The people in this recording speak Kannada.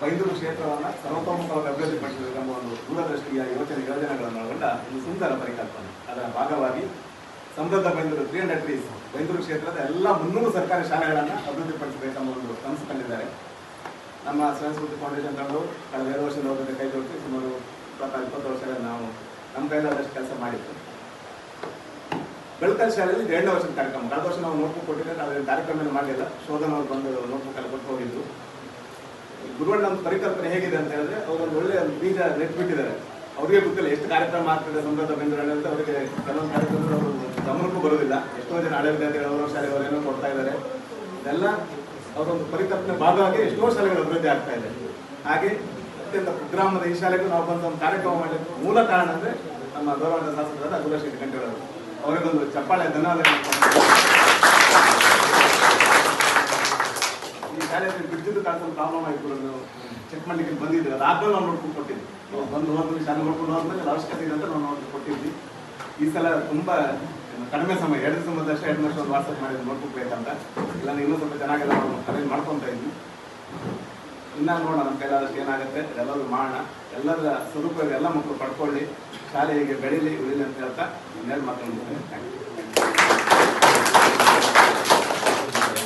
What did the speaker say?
ಬೈಂದೂರು ಕ್ಷೇತ್ರವನ್ನು ಸರ್ವತೋಮುಖವಾಗಿ ಅಭಿವೃದ್ಧಿಪಡಿಸಬೇಕು ಎಂಬ ಒಂದು ದೂರದೃಷ್ಟಿಯ ಯೋಜನೆ ಯೋಜನೆಗಳನ್ನು ಒಳಗೊಂಡ ಒಂದು ಸುಂದರ ಪರಿಕಲ್ಪನೆ. ಅದರ ಭಾಗವಾಗಿ ಸಮೃದ್ಧ Byndoor three hundred trees Byndoor ಕ್ಷೇತ್ರದ ಎಲ್ಲ ಮುನ್ನೂರು ಸರ್ಕಾರಿ ಶಾಲೆಗಳನ್ನು ಅಭಿವೃದ್ಧಿಪಡಿಸಬೇಕೆಂಬ ಒಂದು ಕನಸು ಕಂಡಿದ್ದಾರೆ. ನಮ್ಮ ಸಂಸ್ಕೃತಿ ಫೌಂಡೇಶನ್ ತಂಡವು ಕಳೆದ ಎರಡು ವರ್ಷದ ಹೋಗುತ್ತೆ ಕೈ ಜೋಡಿಸಿ ಸುಮಾರು ಇಪ್ಪತ್ತ ಇಪ್ಪತ್ತು ವರ್ಷಗಳ ನಾವು ನಮ್ಮ ಕೈಲಾದಷ್ಟು ಕೆಲಸ ಮಾಡಿತ್ತು ಬೆಳಕಲ್ ಶಾಲೆಯಲ್ಲಿ ಎರಡನೇ ವರ್ಷದ ಕಾರ್ಯಕ್ರಮ. ಕಳೆದ ವರ್ಷ ನಾವು ನೋಟ್ಬುಕ್ ಕೊಟ್ಟಿದ್ದರೆ ಅದರ ಕಾರ್ಯಕ್ರಮ ಮಾಡಲಿಲ್ಲ. ಶೋಧನ ಬಂದು ನೋಟ್ಬುಕ್ ಅಲ್ಲಿ ಕೊಟ್ಟು ಹೋಗಿದ್ರು ಗುರುವಣ್ಣ ನಮ್ಮ ಪರಿಕಲ್ಪನೆ ಹೇಗಿದೆ ಅಂತ ಹೇಳಿದ್ರೆ ಒಂದು ಒಳ್ಳೆ ಒಂದು ಬೀಜ ನೆಟ್ಬಿಟ್ಟಿದ್ದಾರೆ. ಅವರಿಗೆ ಗೊತ್ತಿಲ್ಲ, ಎಷ್ಟು ಕಾರ್ಯಕ್ರಮ ಆಗ್ತದೆ ಸಮೃದ್ಧ ಬೆಂಗಳೂರಲ್ಲಿ ಅಂತ ಅವರಿಗೆ ಕೆಲವೊಂದು ಕಾರ್ಯಕ್ರಮಗಳು ಅವರು ಗಮನಕ್ಕೂ ಬರೋದಿಲ್ಲ ಎಷ್ಟೋ ಜನ ಹಳೆ ವಿದ್ಯಾರ್ಥಿಗಳು ಶಾಲೆಗಳು ಏನೋ ಕೊಡ್ತಾ ಇದ್ದಾರೆ. ಇದೆಲ್ಲ ಅವರೊಂದು ಪರಿಕಲ್ಪನೆ ಭಾಗವಾಗಿ ಎಷ್ಟೋ ಶಾಲೆಗಳು ಅಭಿವೃದ್ಧಿ ಆಗ್ತಾ ಇದೆ. ಹಾಗೆ ಅತ್ಯಂತ ಗ್ರಾಮದ ಈ ಶಾಲೆಗೂ ನಾವು ಬಂದು ಒಂದು ಕಾರ್ಯಕ್ರಮ ಮಾಡಲಿಕ್ಕೆ ಮೂಲ ಕಾರಣ ಅಂದರೆ ನಮ್ಮ ಗೌರವ ಶಾಸಕರಾದ ಅಗುಲ ಶೆಟ್ಟಿ ಕಂಠೇಳವರು ಅವರಿಗೊಂದು ಚಪ್ಪಾಳೆ ಧನ್ಯವಾದಗಳು ಈ ಶಾಲೆಯಲ್ಲಿ ಬಿಡ್ತಿದ್ದು ಕಾಲ ಪ್ರಾಬ್ಲಮ್ ಆಯ್ತು ನಾನು ಚೆಕ್ ಮಾಡ್ಲಿಕ್ಕೆ ಬಂದಿದ್ದೆ. ಅದಾದ್ಮೇಲೆ ನಾವು ನೋಡ್ಕೊಂಡು ಕೊಟ್ಟಿದ್ದೆ. ಬಂದು ಹೋದ್ಮೇಲೆ ಶಾಲೆ ನೋಡ್ಕೊಂಡು ಹೋದ್ಮೇಲೆ ಅವಶ್ಯಕತೆ ಇದೆ ಅಂತ ನಾನು ನೋಡ್ಕೊಂಡು ಕೊಟ್ಟಿದ್ವಿ ಈ ಸಲ ತುಂಬಾ ಕಡಿಮೆ ಸಮಯ, ಎರಡು ಸಮಯದಷ್ಟೇ ಎರಡು ವರ್ಷ ವಾಟ್ಸಪ್ ಮಾಡಿದ್ದು ನೋಡ್ಕೊಂಡು ಬೇಕಂತ ಇಲ್ಲ ಇನ್ನೂ ಸ್ವಲ್ಪ ಚೆನ್ನಾಗೆಲ್ಲ ನಾವು ಅರೇಂಜ್ ಮಾಡ್ಕೊತಾ ಇದ್ವಿ. ಇನ್ನ ನೋಡೋಣ, ನಮ್ಮ ಕೈಲಾದಷ್ಟು ಏನಾಗುತ್ತೆ. ಎಲ್ಲರೂ ಮಾಡೋಣ. ಎಲ್ಲರ ಸ್ವರೂಪ ಎಲ್ಲ ಮಕ್ಕಳು ಪಡ್ಕೊಳ್ಳಿ. ಶಾಲೆ ಹೀಗೆ ಬೆಳೀಲಿ, ಉಳಿಲಿ ಅಂತ ಹೇಳ್ತಾ ಇನ್ನೇನು ಮಾತಾಡ್ತೀನಿ ಥ್ಯಾಂಕ್ ಯು